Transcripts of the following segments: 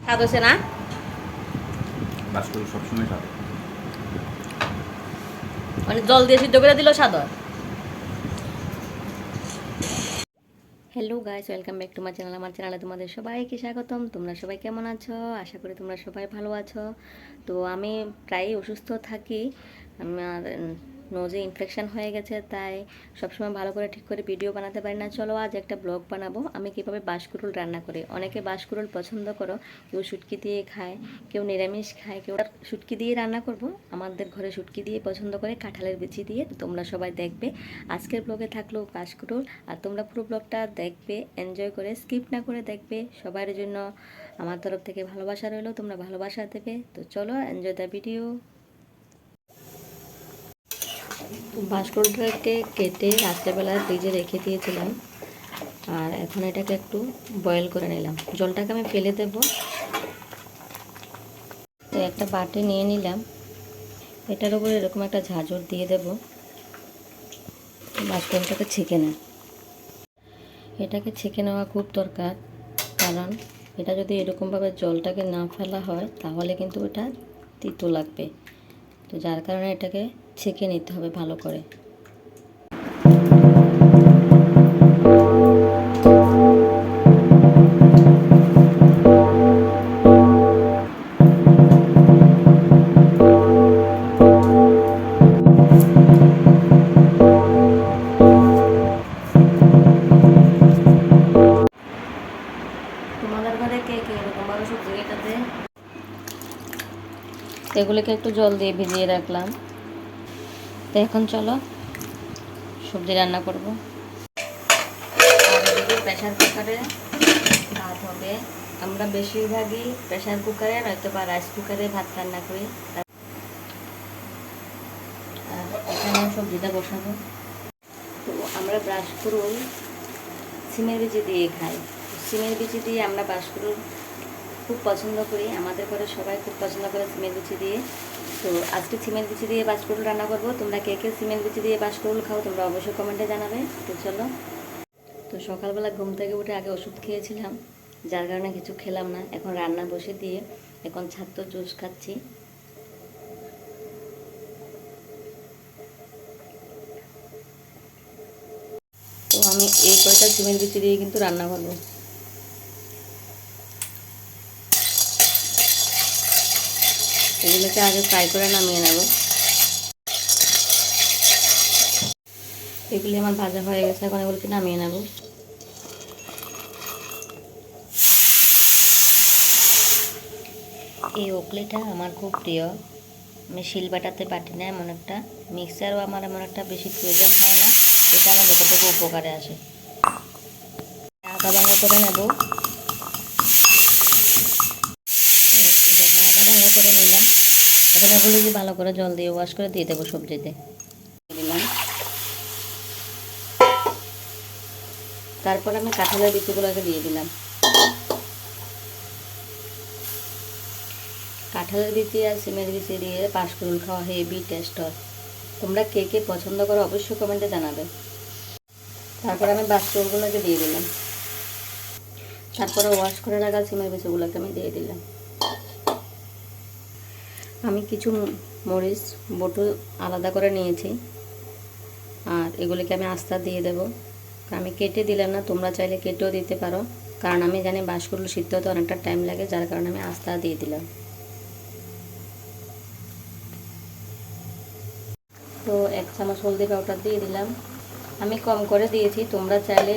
স্বাদ হয়েছে না? বাসকরু সবসময় খাবে। মানে জল দিয়ে সিদ্ধ করে দিলেও স্বাদ হয় hello guys welcome back to my channel আমার চ্যানেলে তোমাদের সবাইকে স্বাগতম। তোমরা সবাই কেমন আছো? আশা করি তোমরা সবাই ভালো আছো। তো আমি প্রায়ই অসুস্থ থাকি। আমার নোজে ইনফেকশান হয়ে গেছে, তাই সবসময় ভালো করে ঠিক করে ভিডিও বানাতে পারি না। চলো আজ একটা ব্লগ বানাবো। আমি কীভাবে বাঁশকুড়ুল রান্না করি। অনেকে বাঁশকুড়ুল পছন্দ করো, কেউ শুটকি দিয়ে খায়, কেউ নিরামিষ খায়, কেউ শুটকি দিয়ে রান্না করব। আমাদের ঘরে শুটকি দিয়ে পছন্দ করে কাঁঠালের বিচি দিয়ে তোমরা সবাই দেখবে। আজকের ব্লগে থাকল বাঁশকুড়ুল, আর তোমরা পুরো ব্লগটা দেখবে এনজয় করে স্কিপ না করে দেখবে। সবার জন্য আমার তরফ থেকে ভালোবাসা রইল, তোমরা ভালোবাসা দেবে। তো চলো এনজয় দ্য ভিডিও বাঁশকুড়ুলটাকে কেটে রাত্রেবেলা ফ্রিজে রেখে দিয়েছিলাম। আর এখন এটাকে একটু বয়েল করে নিলাম। জলটাকে আমি ফেলে দেব। তো একটা বাটি নিয়ে নিলাম। এটার উপরে এরকম একটা ঝাঁঝর দিয়ে দেব। বাঁশকুড়ুলটাকে ছেঁকে নেয় এটাকে ছেঁকে নেওয়া খুব দরকার। কারণ এটা যদি এরকমভাবে জলটাকে না ফেলা হয়, তাহলে কিন্তু এটা তিতো লাগবে। তো যার কারণে এটাকে ছেঁকে নিতে হবে ভালো করে। এগুলোকে একটু জল দিয়ে ভিজিয়ে রাখলাম। তো এখন চলো সবজি রান্না করব। প্রেশার কুকারে ভাত হবে। আমরা বেশিরভাগই প্রেশার কুকারে নয়তো বা রাইস কুকারে ভাত রান্না করি। আর এখানে সবজিটা বসাবো। তো আমরা ব্রাশ করুন সিমের বিচি দিয়ে খাই। সিমের বিচি দিয়ে আমরা বাঁশকুড়ুল খুব পছন্দ করি। আমাদের ঘরে সবাই খুব পছন্দ করে সিমের বিচি দিয়ে। তো আজকে সিমের বিচি দিয়ে বাঁশকুড়ুল রান্না করব। তোমরা কে কে সিমের বিচি দিয়ে বাঁশকুড়ুল খাও, তোমরা অবশ্যই কমেন্টে জানাবে। তো চলো। তো সকালবেলা ঘুম থেকে উঠে আগে ওষুধ খেয়েছিলাম, যার কারণে কিছু খেলাম না। এখন রান্না বসে দিয়ে এখন ছাত্র জুস খাচ্ছি। তো আমি এই কয়টা সিমের বিচি দিয়ে কিন্তু রান্না করব। এগুলোকে আগে ফ্রাই করে নামিয়ে নেব। এগুলি আমার ভাজা হয়ে গেছে, এখন এগুলোকে নামিয়ে নেব। এই ওকলিটা আমার খুব প্রিয়। আমি শিল বাটাতে পারি না, এমন একটা মিক্সারও আমার এমন একটা বেশি প্রয়োজন হয় না। এটা আমার যতটুকু উপকারে আসে। আদা ভাঙা করে নেব ভাঙা করে নিলাম এখন এগুলো কি ভালো করে জল দিয়ে ওয়াশ করে দিয়ে দেবো সবজিতে। তারপর আমি কাঁঠালের বিচিগুলোকে দিয়ে দিলাম। কাঁঠালের বিচি আর সিমের বিচি দিয়ে পাঁশকুড়ুল খাওয়া হেভি টেস্ট হয়। তোমরা কে কে পছন্দ করো অবশ্যই কমেন্টে জানাবে। তারপর আমি বাঁশকুড়ুলগুলোকে দিয়ে দিলাম। তারপরে ওয়াশ করে রাখা সিমের বিচিগুলোকে আমি দিয়ে দিলাম। আমি কিছু মরিচ, বটু আলাদা করে নিয়েছি। আর এগুলিকে আমি আস্তা দিয়ে দেব। আমি কেটে দিলাম না, তোমরা চাইলে কেটেও দিতে পারো। কারণ আমি জানি বাঁশকুড়ুল সিদ্ধ হতে অনেকটা টাইম লাগে, যার কারণে আমি আস্তা দিয়ে দিলাম। তো এক চামচ হলদি পাউডার দিয়ে দিলাম। আমি কম করে দিয়েছি, তোমরা চাইলে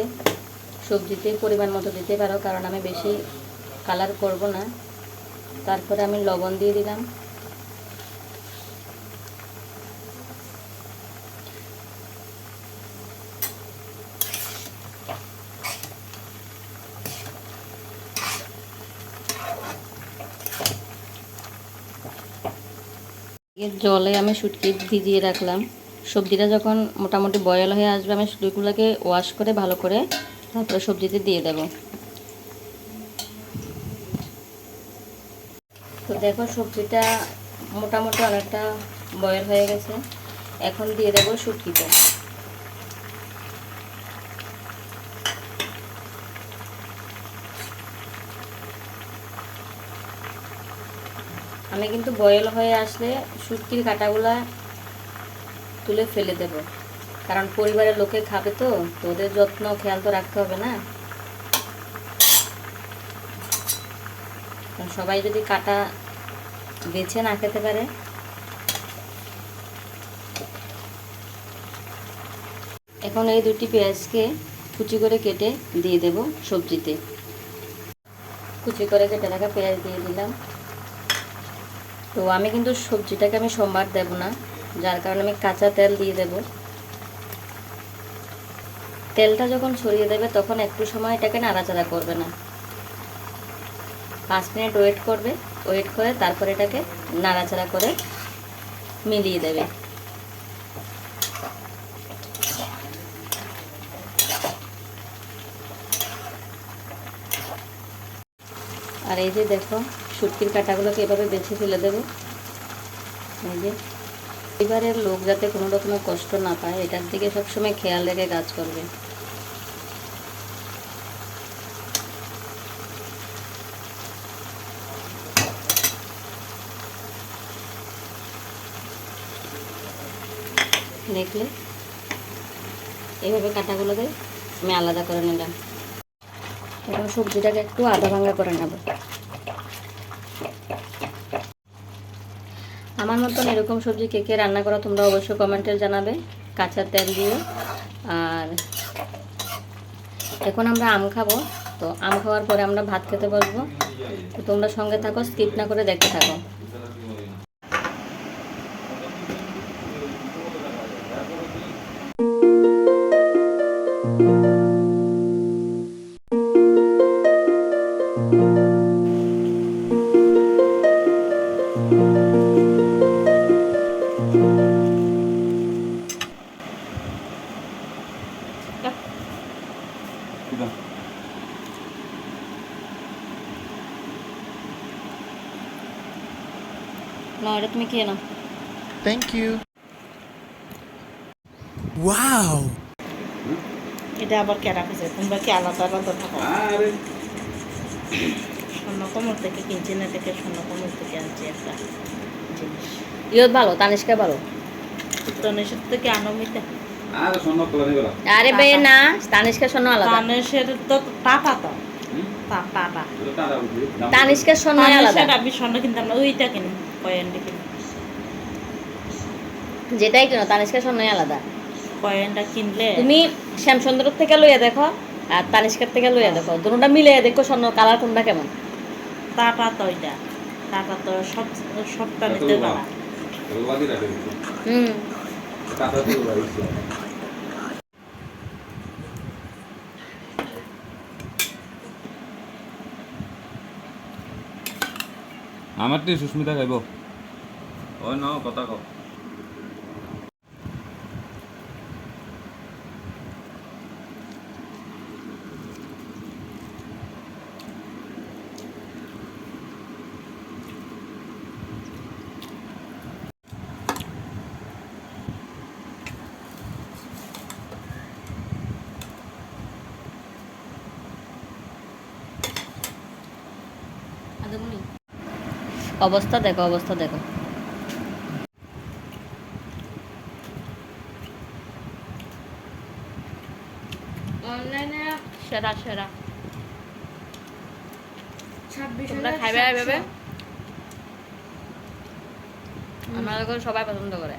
সবজিতে পরিমাণ মতো দিতে পারো, কারণ আমি বেশি কালার করব না। তারপরে আমি লবণ দিয়ে দিলাম। এর জলে আমি শুটকি ভিজিয়ে রাখলাম। সবজিটা যখন মোটামুটি বয়ল হয়ে আসবে, আমি শুটকিগুলোকে ওয়াশ করে ভালো করে তারপরে সবজিতে দিয়ে দেব। তো দেখো সবজিটা মোটামুটি অনেকটা বয়ল হয়ে গেছে। এখন দিয়ে দেবো শুটকিটা। আমি কিন্তু বয়েল হয়ে আসলে শুটকির কাঁটাগুলা তুলে ফেলে দেব। কারণ পরিবারের লোকে খাবে তো তো ওদের যত্ন খেয়াল তো রাখতে হবে না। সবাই যদি কাটা বেছে না খেতে পারে, এখন এই দুটি পেঁয়াজকে কুচি করে কেটে দিয়ে দেব সবজিতে। কুচি করে কেটে রাখা পেঁয়াজ দিয়ে দিলাম। তো আমি কিন্তু সবজিটাকে আমি সোমবার দেব না, যার কারণে আমি কাঁচা তেল দিয়ে দেব। তেলটা যখন ছড়িয়ে দেবে তখন একটু সময় এটাকে নাড়াচাড়া করবে না। পাঁচ মিনিট ওয়েট করবে, ওয়েট করে তারপরে এটাকে নাড়াচাড়া করে মিলিয়ে দেবে। আর এই যে দেখো শুটকির কাঁটাগুলোকে এভাবে বেছে ফেলে দেবো। এই যে। পরিবারের লোক যাতে কোনো রকমের কষ্ট না পায়, এটার দিকে সবসময় খেয়াল রেখে কাজ করবে। দেখলে? এইভাবে কাঁটাগুলোকে আমি আলাদা করে নিলাম। এখন সবজিটাকে একটু আধা ভাঙা করে নেব। আমার মতন এরকম সবজি কে কে রান্না করো, তোমরা অবশ্যই কমেন্টে জানাবে। কাঁচা তেল দিয়ে। আর এখন আমরা আম খাব। তো আম খাওয়ার পরে আমরা ভাত খেতে বসবো। তো তোমরা সঙ্গে থাকো, স্কিপ না করে দেখতে থাকো। তুমি খেয়ে নাও Thank you. Wow! এটা আবার কেনা খুঁজে? তোমরা কি আলাদা আলাদা থাকো? আরে। স্বর্ণ কমল থেকে কিনছি না থেকে স্বর্ণ কমল থেকে আনছি একটা জিনিস। ইয়ত ভালো তানিষ্কা ভালো। তনেশের থেকে আনমিতে আরে বে না তানিষ্কা শোনো আলাদা। তানেশের তো টাটা তো। টাটা শোনো আলাদা। আমি স্বর্ণ কিনতাম না ওইটা কিনি। কয়েনটা কিনি। যেটাই কিনো তানিষ্কার শোনো আলাদা। কয়েনটা কিনলে? তুমি শ্যামসুন্দর থেকে লইয়া দেখো আর তানিষ্কার থেকে লইয়া দেখো। দুটোটা মিলে দেখো স্বর্ণ কালার কোনটা কেমন। টাটা তো ওইটা টাটা তো সব সবটা নিতে পারা হুম। তো আমার টি সুস্মিতা খাইব। ওই ন কথা কও অবস্থা দেখো অবস্থা দেখো। অনলাইনে সেরা সেরা। তোমরা খাইবে এভাবে? আমাদের সবাই পছন্দ করে।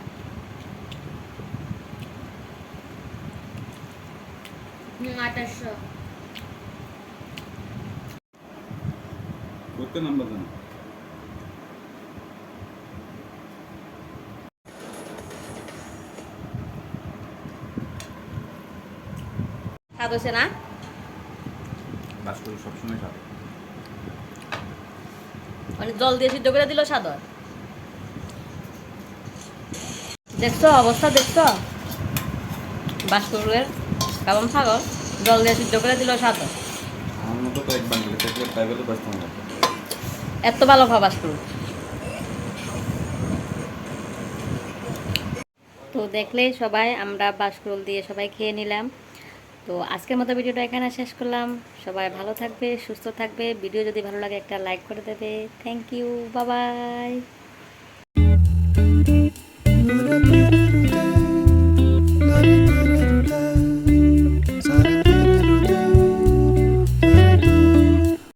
আঠাশশো। করতে নাম্বার জানো স্বাদ হয়েছে না সবসময় মানে জল দিয়ে সিদ্ধ করে দিল স্বাদ হয়। দেখছ অবস্থা দেখছ? বাসকুরের ছাগল জল দিয়ে সিদ্ধ করে দিল স্বাদ হয়। এত ভালো খাওয়া বাসকুর তো দেখলেই সবাই আমরা বাসকুরল দিয়ে সবাই খেয়ে নিলাম। তো আজকের মতো ভিডিওটা এখানে শেষ করলাম। সবাই ভালো থাকবে, সুস্থ থাকবে। ভিডিও যদি ভালো লাগে একটা লাইক করে দেবে। থ্যাংক ইউ বাবাই